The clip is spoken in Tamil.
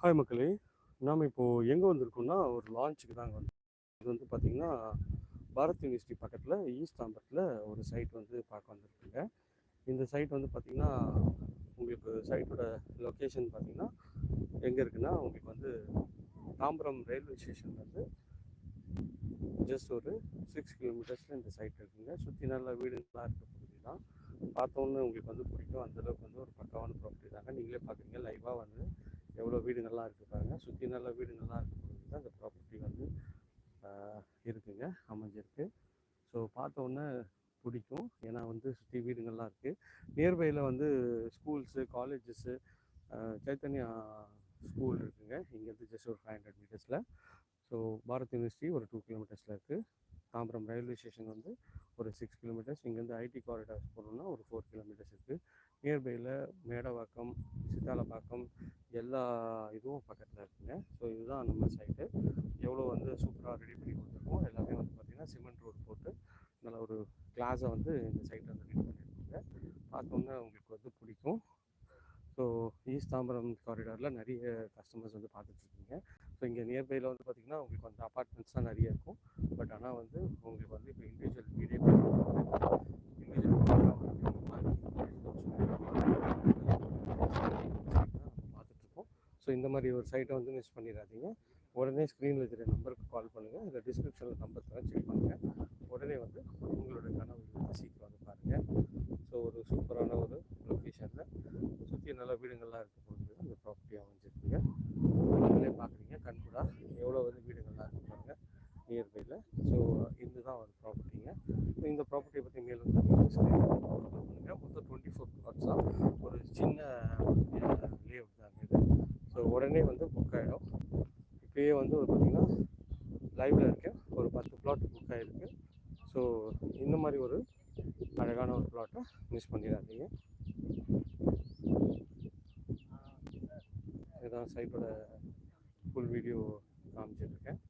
ஹாய் மக்களே நாம் இப்போது எங்கே வந்திருக்கோம்னா ஒரு லான்ச்சுக்கு தாங்க வந்து இது வந்து பார்த்திங்கன்னா பாரத் யூனிவர்சிட்டி பக்கத்தில் ஈஸ்ட் தாம்பரத்தில் ஒரு சைட் வந்து பார்க்க வந்திருக்குங்க. இந்த சைட் வந்து பார்த்திங்கன்னா உங்களுக்கு சைட்டோட லொக்கேஷன் பார்த்திங்கன்னா எங்கே இருக்குன்னா உங்களுக்கு வந்து தாம்பரம் ரயில்வே ஸ்டேஷன்லேருந்து ஜஸ்ட் ஒரு சிக்ஸ் கிலோமீட்டர்ஸில் இந்த சைட் இருக்குங்க. சுற்றி நல்ல வீடுங்களாக இருக்க பகுதி தான். பார்த்தோன்னே உங்களுக்கு வந்து பிடிக்கும். அந்தளவுக்கு வந்து ஒரு பக்காவான ப்ராப்பர்ட்டி தாங்க. நீங்களே பார்க்குறீங்க லைவாக வந்து எவ்வளோ வீடுங்கள்லாம் இருக்குது பாருங்கள் சுற்றி நல்ல வீடுங்கள்லாம் நல்லா பகுதி தான் ப்ராப்பர்ட்டி வந்து இருக்குங்க அமைஞ்சிருக்கு. ஸோ பார்த்தோன்னே பிடிக்கும். ஏன்னா வந்து சுற்றி வீடுங்கள்லாம் இருக்குது நியர்பையில் வந்து ஸ்கூல்ஸு காலேஜஸ்ஸு சைத்தன்யா ஸ்கூல் இருக்குங்க. இங்கேருந்து ஜஸ்ட் ஒரு ஃபைவ் ஹண்ட்ரட் மீட்டர்ஸில் ஸோ பாரத் யூனிவர்சிட்டி ஒரு டூ கிலோமீட்டர்ஸில் இருக்குது தாம்பரம் ரயில்வே ஸ்டேஷன் வந்து ஒரு சிக்ஸ் கிலோமீட்டர்ஸ் இங்கேருந்து ஐடி காரிடார்ஸ் போகணுன்னா ஒரு ஃபோர் கிலோமீட்டர்ஸ் இருக்குது நியர்பையில் மேடவாக்கம் சித்தாலப்பாக்கம் எல்லா இதுவும் பக்கத்தில் இருக்குங்க. ஸோ இதுதான் நம்ம சைட்டு எவ்வளோ வந்து சூப்பராக ரெடி பண்ணி கொடுத்துருக்கோம் எல்லாமே வந்து பார்த்திங்கன்னா சிமெண்ட் ரோடு போட்டு நல்ல ஒரு கிளாஸை வந்து இந்த சைட்டில் வந்து ரெடி பண்ணியிருக்கோங்க பார்த்தோன்னே உங்களுக்கு வந்து பிடிக்கும். ஸோ ஈஸ்ட் தாம்பரம் காரிடாரில் நிறைய கஸ்டமர்ஸ் வந்து பார்த்துட்ருக்கீங்க ஸோ இங்கே நியர்பையில் வந்து பார்த்திங்கன்னா உங்களுக்கு வந்து அப்பார்ட்மெண்ட்ஸ் தான் நிறைய இருக்கும். பட் ஆனால் வந்து உங்களுக்கு வந்து இப்போ இண்டிவிஜுவல் ஸோ இந்த மாதிரி ஒரு சைட்டை வந்து மிஸ் பண்ணிடாதீங்க. உடனே ஸ்க்ரீனில் இருக்கிற நம்பருக்கு கால் பண்ணுங்கள் இல்லை டிஸ்கிரிப்ஷனில் நம்பர் தரேன் செக் பண்ணுங்கள் உடனே வந்து உங்களோட கனவு சீக்கிரம் வந்து பாருங்கள் ஸோ ஒரு சூப்பரான ஒரு லொக்கேஷனில் சுற்றி நல்ல வீடுங்கள்லாம் இருக்க பொழுது அந்த ப்ராப்பர்ட்டியாக அமைஞ்சிருக்குங்க. நீங்களே பார்க்குறீங்க கண்கூடா எவ்வளோ வந்து வீடுங்கள்லாம் இருக்கு பாருங்க நியர்பையில் ஸோ இதுதான் ஒரு ப்ராப்பர்ட்டிங்க இந்த ப்ராப்பர்ட்டியை பற்றி மேலும் பண்ணுங்கள் மொத்தம் டுவெண்ட்டி ஃபோர் ப்ளாட்ஸ் ஒரு சின்ன லே அவுட் தான் இது ஸோ உடனே வந்து புக் ஆகிடும் இப்போயே வந்து ஒரு பார்த்திங்கன்னா லைவில் இருக்கேன். ஒரு பத்து பிளாட் புக் ஆகிருக்கு ஸோ இந்த மாதிரி ஒரு அழகான ஒரு பிளாட்டை மிஸ் பண்ணிடாதீங்க. இதுதான் சைட்டோட ஃபுல் வீடியோ காமிச்சிட்ருக்கேன்